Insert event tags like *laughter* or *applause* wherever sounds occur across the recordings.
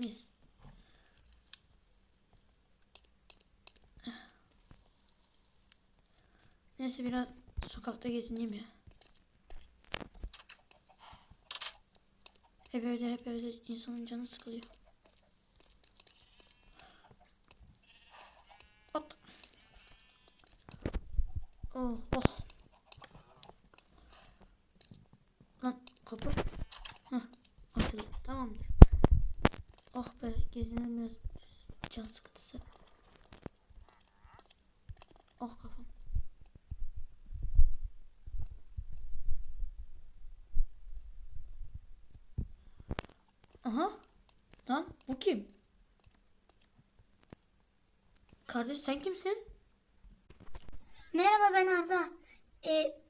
Mis. Neyse biraz sokakta gezineyim ya. Hep evde hep evde insanın canı sıkılıyor. Hop. Oh oh. Lan kapı. Heh, açıldı. Tamamdır. Oh be gezinelim biraz. Can sıkıntısı. Oh kafam. Aha. Lan bu kim? Kardeş sen kimsin? Merhaba ben Arda. Ee,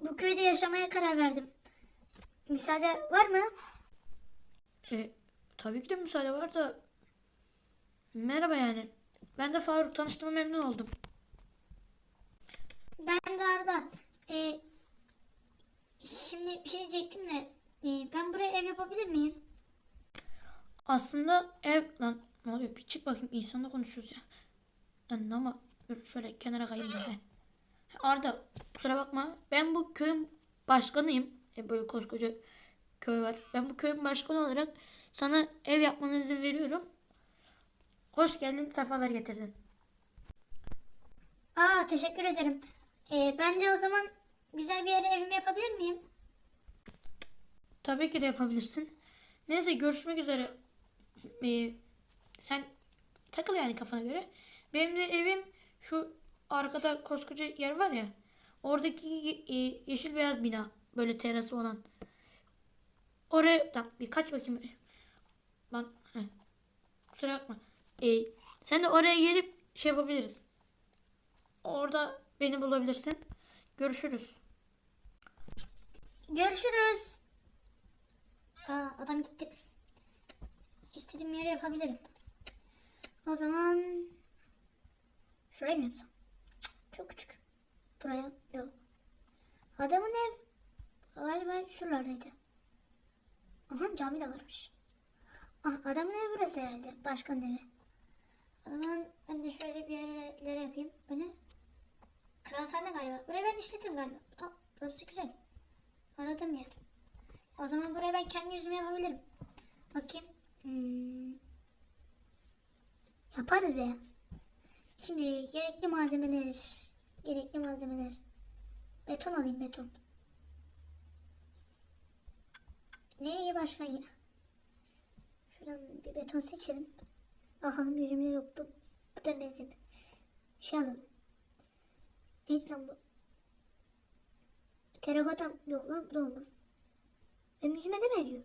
bu köyde yaşamaya karar verdim. Müsaade var mı? E, tabii ki de müsaade var da. Merhaba yani. Ben de Faruk tanıştığıma memnun oldum. Ben de Arda. Ee, şimdi bir şey diyecektim de ee, ben buraya ev yapabilir miyim? Aslında ev lan ne oluyor? Bir çık bakayım insanla konuşuyoruz ya. Lan ama dur şöyle kenara kayayım da. he. Arda kusura bakma. Ben bu köyün başkanıyım. E, böyle koskoca köy var. Ben bu köyün başkanı olarak sana ev yapmana izin veriyorum. Hoş geldin, sefalar getirdin. Aa teşekkür ederim. Ee, ben de o zaman güzel bir yere evimi yapabilir miyim? Tabii ki de yapabilirsin. Neyse görüşmek üzere. Ee, sen takıl yani kafana göre. Benim de evim şu arkada koskoca yer var ya. Oradaki e, yeşil beyaz bina. Böyle terası olan. Oraya lan bir kaç bakayım. Lan heh. kusura bakma. Ee, sen de oraya gelip şey yapabiliriz. Orada beni bulabilirsin. Görüşürüz. Görüşürüz. Aa adam gitti. İstediğim yere yapabilirim. O zaman şurayı mı yapsam? Çok küçük. Buraya yok. Adamın ev galiba şuralardaydı. Aha cami de varmış. Ah, adamın evi burası herhalde. Başkanın evi. O zaman ben de şöyle bir yerlere yapayım. Ne? Kıraathane galiba. Burayı ben işletirim galiba. Aa, burası güzel. Aradığım yer. O zaman buraya ben kendi yüzümü yapabilirim. Bakayım. Hmm. Yaparız be. Şimdi gerekli malzemeler. Gerekli malzemeler. Beton alayım beton. Ne iyi başkan ya. Şuradan bir beton seçelim. Bakalım yüzümde yok. Bu, bu da benzemiyor. Şey alalım. Neydi lan bu? Terakota yok lan bu da olmaz. Benim yüzüme de benziyor.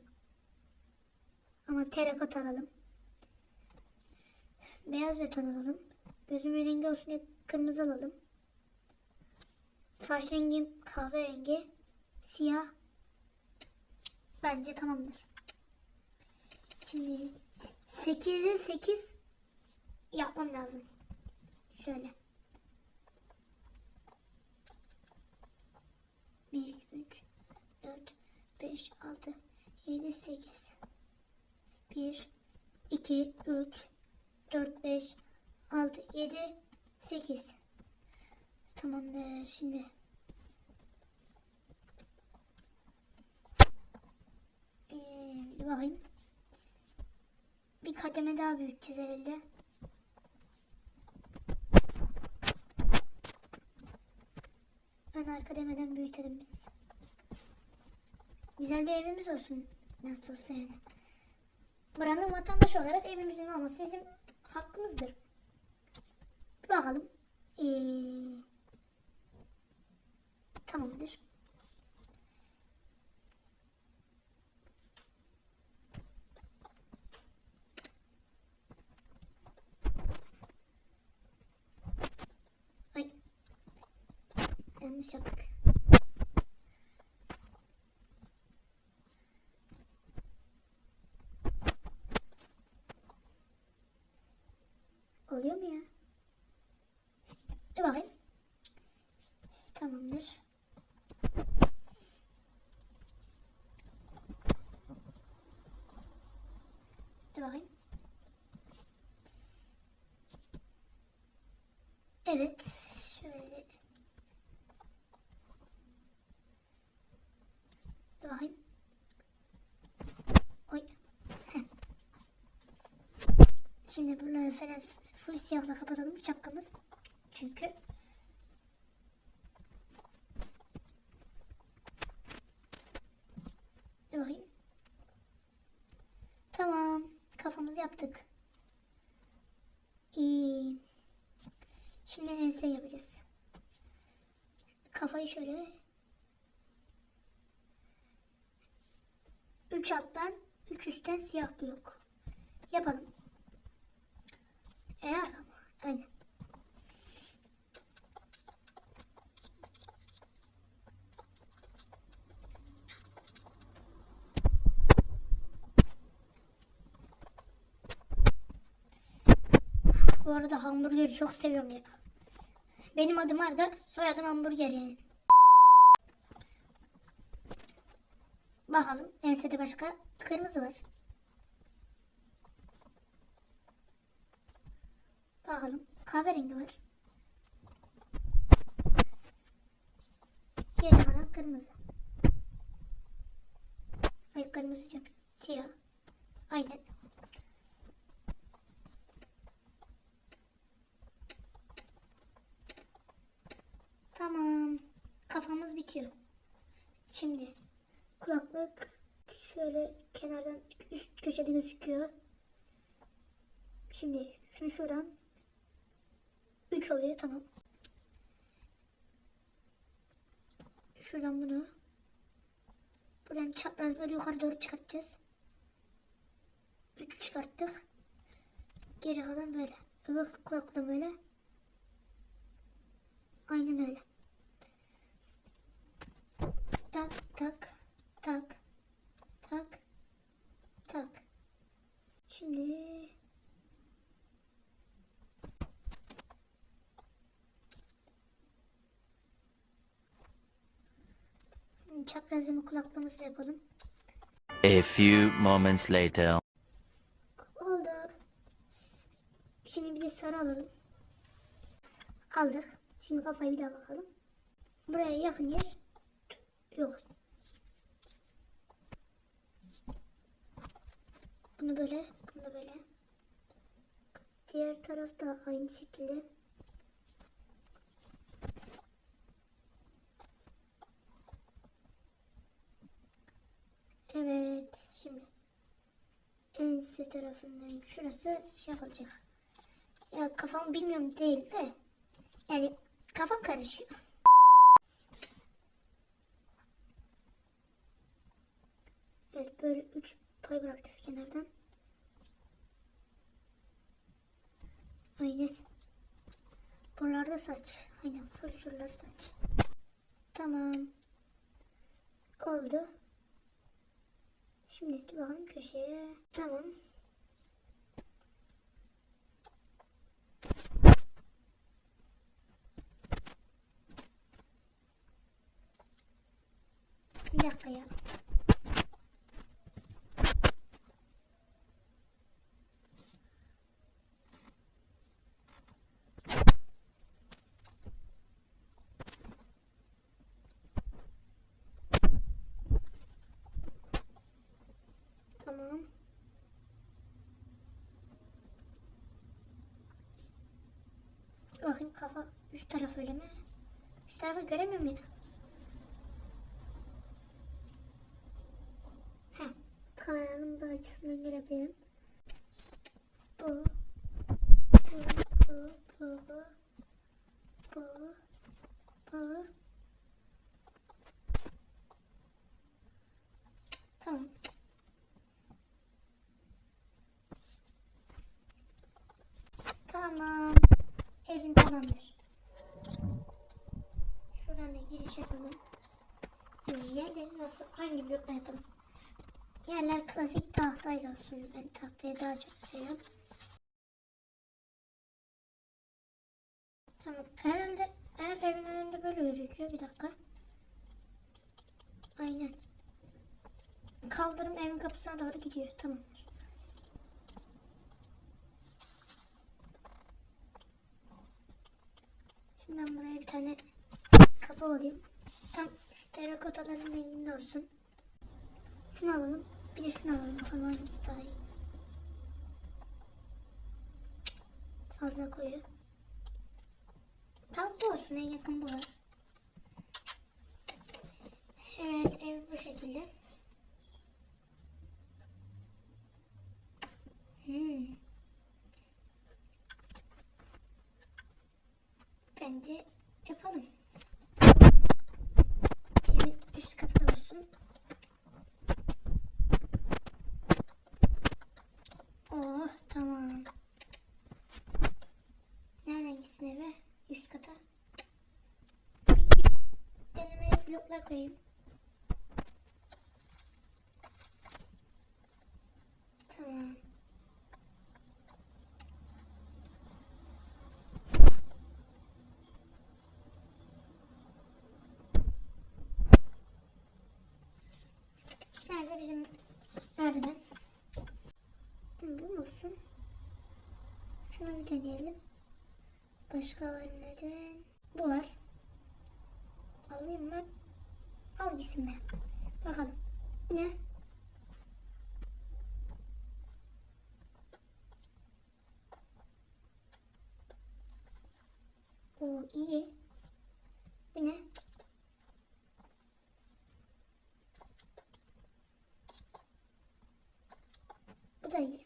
Ama terakota alalım. Beyaz beton alalım. Gözümün rengi olsun diye kırmızı alalım. Saç rengim kahverengi. Siyah. Bence tamamdır. Şimdi 8'e 8 yapmam lazım. Şöyle. 1, 2, 3, 4, 5, 6, 7, 8. 1, 2, 3, 4, 5, 6, 7, 8. Tamamdır. Şimdi ee, bir bakayım. Bir kademe daha büyüteceğiz herhalde. Ön arka demeden büyütelim biz. Güzel bir evimiz olsun. Nasıl olsa yani. Buranın vatandaşı olarak evimizin olması bizim hakkımızdır. Bir bakalım. Ee, tamamdır. Ay. Yanlış yaptık. Oluyor mu ya? Dur bakayım. Tamamdır. Evet. Şöyle. Dur bakayım. Oy. Heh. *laughs* Şimdi bunları falan full siyahla kapatalım şapkamız. Çünkü bakayım. Tamam. Kafamızı yaptık. İyi. Şimdi ense yapacağız. Kafayı şöyle üç alttan üç üstten siyah blok yapalım. E arkama. Aynen. Bu arada hamburgeri çok seviyorum ya. Benim adım Arda, soyadım hamburger yani. Bakalım ensede başka kırmızı var. Bakalım kahverengi var. Geri kalan kırmızı. Ay kırmızı diyorum. Siyah. Aynen. Tamam. Bitiyor. Şimdi kulaklık şöyle kenardan üst köşede gözüküyor. Şimdi şunu şuradan 3 oluyor tamam. Şuradan bunu buradan çapraz böyle yukarı doğru çıkartacağız. 3 çıkarttık. Geri kalan böyle. Öbür kulaklığı böyle. Aynen öyle. Tak tak tak tak tak. Şimdi çaprazlama kulaklığımızı yapalım. A few moments later. Oldu. Şimdi bir de sarı alalım. Aldık. Şimdi kafayı bir daha bakalım. Buraya yakın yer yok. Bunu böyle, bunu böyle. Diğer taraf da aynı şekilde. Evet, şimdi ense tarafından şurası şey yapılacak. Ya kafam bilmiyorum değil de yani kafam karışıyor. Evet böyle üç pay bırakacağız kenardan. Aynen. Buralarda saç. Aynen full saç. Tamam. Oldu. Şimdi bakalım köşeye. Tamam. Bir dakika ya. Tamam. Bakayım kafa üst taraf öyle mi? Üst tarafı göremiyorum ya. Heh, kameranın bu açısından görebilirim. Bu. Bu, bu, bu, bu. Bu. Bu. Tamam. Tamam. Evin tamamdır. Şuradan da giriş yapalım. Yerleri nasıl, hangi blokla yapalım? Yerler klasik tahtayla olsun. Ben tahtayı daha çok seviyorum. Tamam. Herhalde eğer evin önünde böyle gözüküyor. Bir dakika. Aynen. Kaldırım evin kapısına doğru gidiyor. Tamamdır. Şimdi ben buraya bir tane kafa alayım. Tam şu terakotaların renginde olsun. Şunu alalım. Bir de şunu alalım. Bakalım hangisi daha iyi. Fazla koyu. Tam bu olsun. En yakın bu var. Evet ev bu şekilde. Hmm. Bence yapalım. Evin üst katı da olsun. Oh tamam. Nereden gitsin eve? Üst kata. Deneme bloklar koyayım. Tamam. Nerede bizim nereden? Hı, Bu musun? Bir deneyelim. Başka var neden? Bu var. Alayım mı? Al gitsin be. Bakalım. Ne? Oo iyi. Bu ne? Bu da iyi.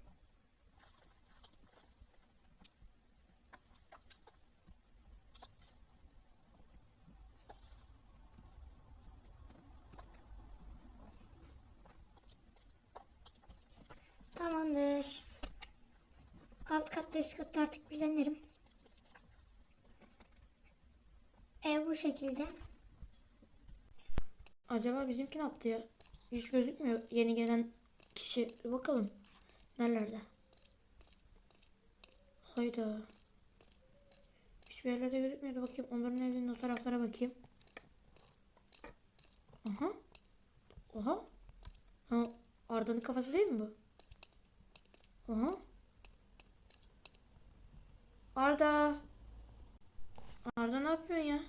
Tamamdır. Alt katta üst katta artık düzenlerim. Ev bu şekilde. Acaba bizimki ne yaptı ya? Hiç gözükmüyor yeni gelen kişi. Bakalım. Nerelerde? Hayda. Hiçbir yerlerde gözükmüyordu. Bakayım onların evinin o taraflara bakayım. Aha. Oha. Ha, Arda'nın kafası değil mi bu? Aha. Arda. Arda ne yapıyorsun ya?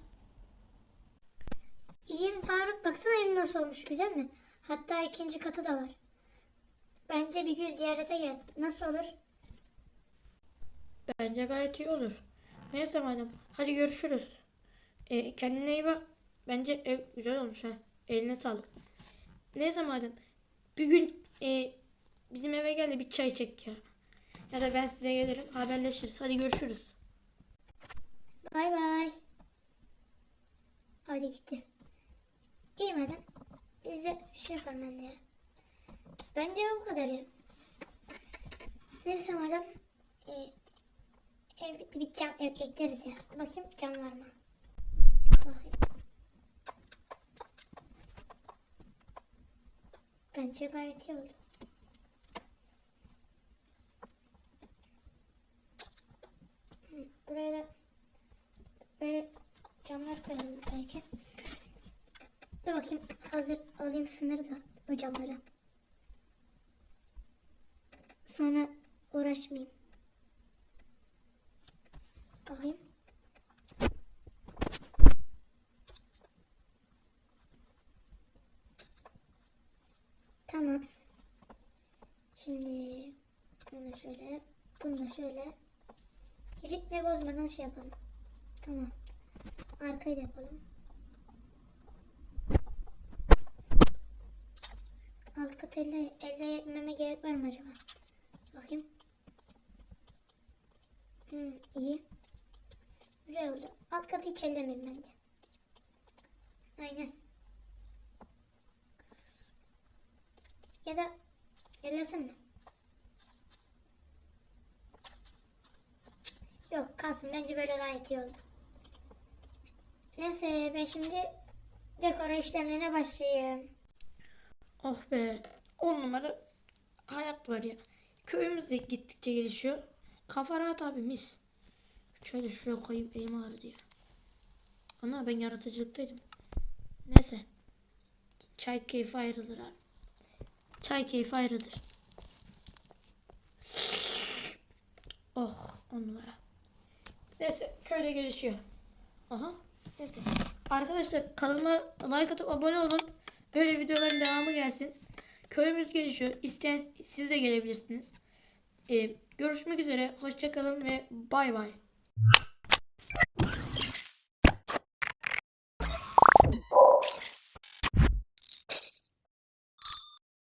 İyiyim Faruk baksana evim nasıl olmuş güzel mi? Hatta ikinci katı da var. Bence bir gün ziyarete gel. Nasıl olur? Bence gayet iyi olur. Neyse madem. Hadi görüşürüz. Ee, kendine iyi bak. Bence ev güzel olmuş ha. Eline sağlık. Neyse madem. Bir gün e, bizim eve gel de bir çay çek ya. Ya da ben size gelirim. Haberleşiriz. Hadi görüşürüz. Bay bay. Hadi gitti. İyi madem. Biz de şey yapalım ben de. Bence bu kadar ya. Neyse madem. Ee, ev bitti bir ev ekleriz ya. Bakayım cam var mı? Bakayım. Bence gayet iyi oldu. Hı, Buraya da böyle camlar koyalım belki. Dur bakayım hazır alayım şunları da bu camları. Sonra uğraşmayayım. Bakayım. Tamam. Şimdi bunu şöyle, bunu da şöyle ritme bozmadan şey yapalım. Tamam. Arkayı da yapalım. Alt kat elle, elle etmeme gerek var mı acaba? Bakayım. Hmm, iyi. Güzel oldu. Alt katı hiç ellemeyeyim bence. Aynen. Ya da ellesem mi? Yok kalsın. Bence böyle gayet iyi oldu. Neyse ben şimdi dekora işlemlerine başlayayım. Oh be. On numara hayat var ya. Köyümüz de gittikçe gelişiyor. Kafa rahat abi mis. Şöyle şuraya koyayım elim ağrıdı ya. Ana ben yaratıcılıktaydım. Neyse. Çay keyfi ayrılır abi. Çay keyfi ayrıdır. Oh on numara. Neyse köyde gelişiyor. Aha. Neyse. Arkadaşlar kanalıma like atıp abone olun. Böyle videoların devamı gelsin. Köyümüz gelişiyor. İsteyen siz de gelebilirsiniz. Ee, görüşmek üzere. Hoşçakalın ve bay bay.